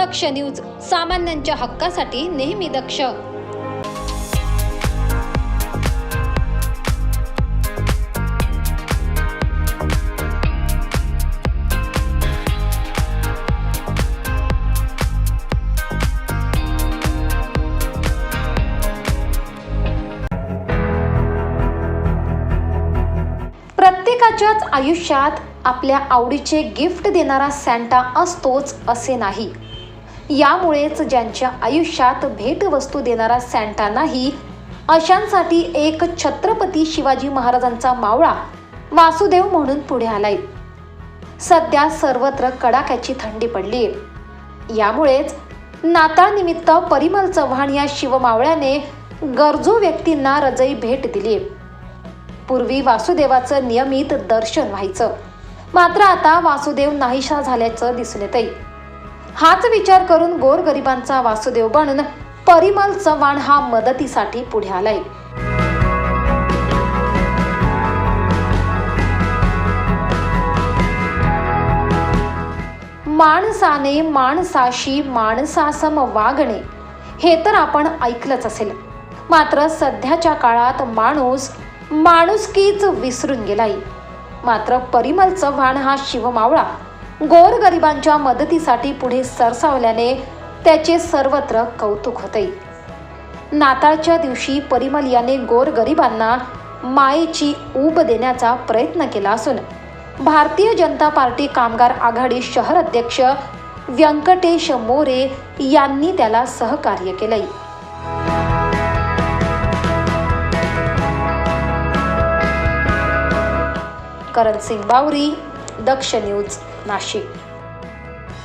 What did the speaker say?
दक्ष news सामान्यांच्या हक्कासाठी नेहमी दक्ष. प्रत्येकाच्याच आयुष्यात आपल्या आवडीचे गिफ्ट देणारा सॅन्टा असतोच असे नाही. यामुळेच ज्यांच्या आयुष्यात भेटवस्तू देणारा सँटा नाही अशांसाठी एक छत्रपती शिवाजी महाराजांचा मावळा वासुदेव म्हणून पुढे आलाय. सध्या सर्वत्र कडाक्याची थंडी पडली यामुळेच नाताळनिमित्त परिमल चव्हाण या शिवमावळ्याने गरजू व्यक्तींना रजई भेट दिली पूर्वी वासुदेवाचं नियमित दर्शन व्हायचं. मात्र आता वासुदेव नाहीशा झाल्याचं दिसून येतंय. हाच विचार करून गोरगरिबांचा वासुदेव बनून परिमल चव्हाण हा मदतीसाठी पुढे आलाय. माणसाने माणसाशी माणसासम वागणे हे तर आपण ऐकलंच असेल. मात्र सध्याच्या काळात माणूस माणुसकीच विसरून गेलाय. मात्र परिमल चव्हाण हा शिवमावळा गोरगरिबांच्या मदतीसाठी पुढे सरसावल्याने त्याचे सर्वत्र कौतुक होते. नाताळच्या दिवशी परिमल याने गोरगरिबांना मायेची ऊब देण्याचा प्रयत्न केला असून भारतीय जनता पार्टी कामगार आघाडी शहर अध्यक्ष व्यंकटेश मोरे यांनी त्याला सहकार्य केलंय. करण सिंग बावरी दक्ष न्यूज. नाशिक.